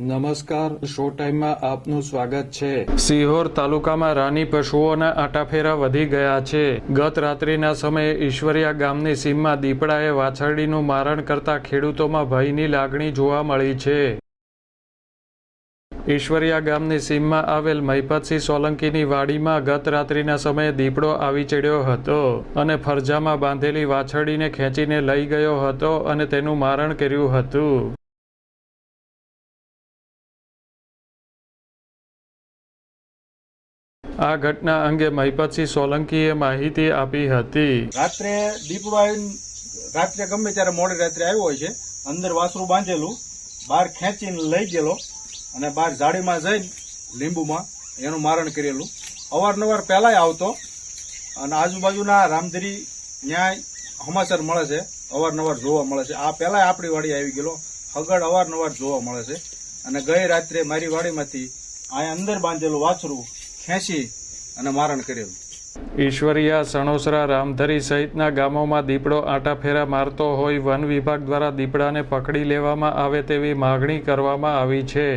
નમસ્કાર શો ટાઈમમાં આપનું સ્વાગત છે. સિહોર તાલુકામાં રાની પશુઓના આટાફેરા વધી ગયા છે. ગત રાત્રિના સમયે ઈશ્વરિયા ગામની સીમમાં દીપડાએ વાછરડીનું મારણ કરતા ખેડૂતોમાં ભયની લાગણી જોવા મળી છે. ઈશ્વરિયા ગામની સીમમાં આવેલ મહિપતસિંહ સોલંકીની વાડીમાં ગત રાત્રિના સમયે દીપડો આવી ચડ્યો હતો અને ફરજામાં બાંધેલી વાછરડીને ખેંચીને લઈ ગયો હતો અને તેનું મારણ કર્યું હતું. આ ઘટના અંગે મહિપતસિંહ સોલંકીએ માહિતી આપી હતી. રાત્રે દીપવાય રાત્રે ગમે ત્યારે મોડી રાત્રે આવ્યો હોય છે, અંદર વાસરું બાંધેલું, બહાર ખેંચીને લઈ ગયેલો અને બહાર ઝાડીમાં જઈને લીંબુમાં એનું મારણ કરેલું. અવારનવાર પહેલાંય આવતો અને આજુબાજુના રામધરી ન્યાય સમાચાર મળે છે, અવારનવાર જોવા મળે છે. આ પહેલાંય આપણી વાડી આવી ગયેલો, હગડ અવારનવાર જોવા મળે છે. અને ગઈ રાત્રે મારી વાડીમાંથી આ અંદર બાંધેલું વાછરું ખેંચી અને મારણ કરેલું ઈશ્વરિયા સણોસરા રામધરી સહિતના ગામોમાં દીપડો આટાફેરા મારતો હોય વન વિભાગ દ્વારા દીપડાને પકડી લેવામાં આવે તેવી માગણી કરવામાં આવી છે.